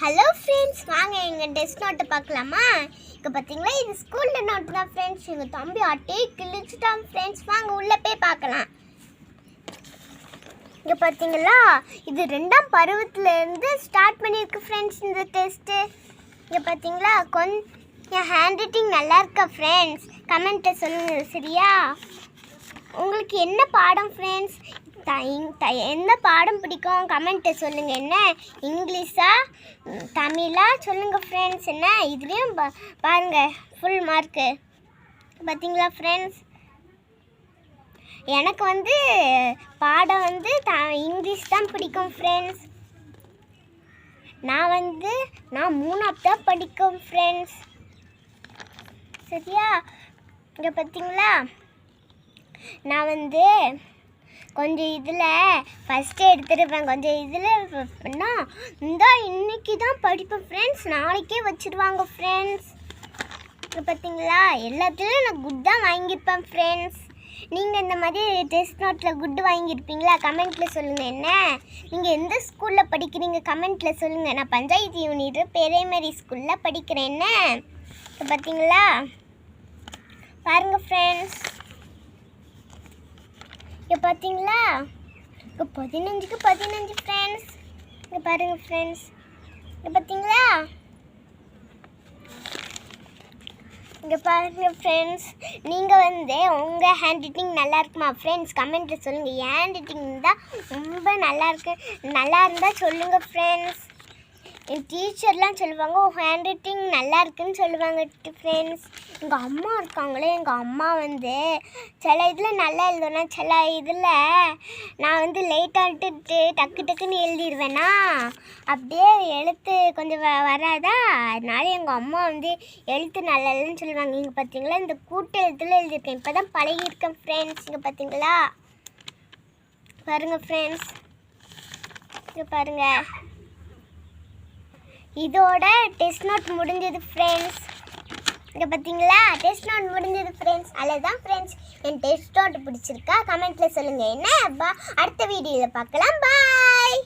Hello friends வாங்க எங்கள் test நோட்டை பார்க்கலாமா? இப்போ பார்த்தீங்களா இது ஸ்கூலில் நோட்டு தான் ஃப்ரெண்ட்ஸ் எங்கள் தம்பி அட்டையை கிழிச்சிட்டான் ஃப்ரெண்ட்ஸ் வாங்க உள்ளே போய் பார்க்கலாம். இங்கே பார்த்தீங்களா இது ரெண்டாம் பருவத்துலேருந்து ஸ்டார்ட் பண்ணியிருக்கு ஃப்ரெண்ட்ஸ் இந்த டெஸ்ட்டு இங்கே பார்த்தீங்களா என் ஹேண்ட் ரைட்டிங் நல்லா இருக்கா ஃப்ரெண்ட்ஸ் கமெண்ட்டை சொல்லுங்கள் சரியா? உங்களுக்கு என்ன பாடம் ஃப்ரெண்ட்ஸ் த எந்த பாடம் பிடிக்கும்? கமெண்ட்டை சொல்லுங்கள் என்ன? இங்கிலீஷா? தமிழா? சொல்லுங்கள் ஃப்ரெண்ட்ஸ் என்ன? இதுலேயும் பா பாருங்கள் ஃபுல் மார்க்கு பார்த்தீங்களா ஃப்ரெண்ட்ஸ் எனக்கு வந்து பாடம் வந்து த இங்கிலீஷ் தான் பிடிக்கும் ஃப்ரெண்ட்ஸ் நான் வந்து நான் மூணாவது தான் படிக்கும் ஃப்ரெண்ட்ஸ் சரியா? இங்கே பார்த்தீங்களா நான் வந்து கொஞ்சம் இதில் ஃபஸ்ட்டு எடுத்துருப்பேன். கொஞ்சம் இதில் நான் இந்த இன்றைக்கி தான் படிப்பேன் ஃப்ரெண்ட்ஸ் நாளைக்கே வச்சுருவாங்க ஃப்ரெண்ட்ஸ் இப்போ பார்த்தீங்களா எல்லாத்துலேயும் நான் குட் தான் வாங்கியிருப்பேன் ஃப்ரெண்ட்ஸ் நீங்கள் இந்த மாதிரி டெஸ்ட் நோட்டில் குட்டு வாங்கியிருப்பீங்களா? கமெண்ட்டில் சொல்லுங்கள் என்ன? நீங்கள் எந்த ஸ்கூலில் படிக்கிறீங்க? கமெண்ட்டில் சொல்லுங்கள் நான் பஞ்சாயத்து யூனிட் பிரைமரி ஸ்கூலில் படிக்கிறேன். என்ன? இப்போ பார்த்தீங்களா பாருங்கள் ஃப்ரெண்ட்ஸ் இங்கே பார்த்தீங்களா இங்கே பதினஞ்சுக்கு பதினஞ்சு ஃப்ரெண்ட்ஸ் இங்கே பாருங்க ஃப்ரெண்ட்ஸ் இங்கே பார்த்தீங்களா இங்கே பாருங்க ஃப்ரெண்ட்ஸ் நீங்கள் வந்து உங்கள் ஹேண்ட் ரைட்டிங் நல்லா இருக்குமா? ஃப்ரெண்ட்ஸ் கமெண்ட்டில் சொல்லுங்கள் ஹேண்ட் ரைட்டிங் தான் ரொம்ப நல்லா இருக்கு. நல்லா இருந்தால் சொல்லுங்கள் ஃப்ரெண்ட்ஸ் என் டீச்சர்லாம் சொல்லுவாங்க உன் ஹேண்ட் ரைட்டிங் நல்லா இருக்குன்னு சொல்லுவாங்க ஃப்ரெண்ட்ஸ் எங்கள் அம்மா இருக்காங்களே எங்கள் அம்மா வந்து சில இதில் நல்லா எழுதுவேனா சில இதில் நான் வந்து லேட்டாகிட்டு டக்கு டக்குன்னு எழுதிடுவேனா அப்படியே எழுத்து கொஞ்சம் வ வராதா? அதனால எங்கள் அம்மா வந்து எழுத்து நல்லா இல்லைன்னு சொல்லுவாங்க. இங்கே பார்த்தீங்களா இந்த கூட்டு எழுத்துல எழுதியிருக்கேன். இப்போ தான் பழகியிருக்கேன் ஃப்ரெண்ட்ஸ் இங்கே பார்த்தீங்களா பாருங்கள் ஃப்ரெண்ட்ஸ் இங்கே பாருங்கள் இதோட டெஸ்ட் நோட் முடிஞ்சது ஃப்ரெண்ட்ஸ் இங்கே பார்த்தீங்களா டெஸ்ட் நோட் முடிஞ்சது ஃப்ரெண்ட்ஸ் அதில் தான் ஃப்ரெண்ட்ஸ் என் டெஸ்ட் நோட் பிடிச்சிருக்கா? கமெண்ட்டில் சொல்லுங்கள் என்ன? பா அடுத்த வீடியோவில் பார்க்கலாம். பாய்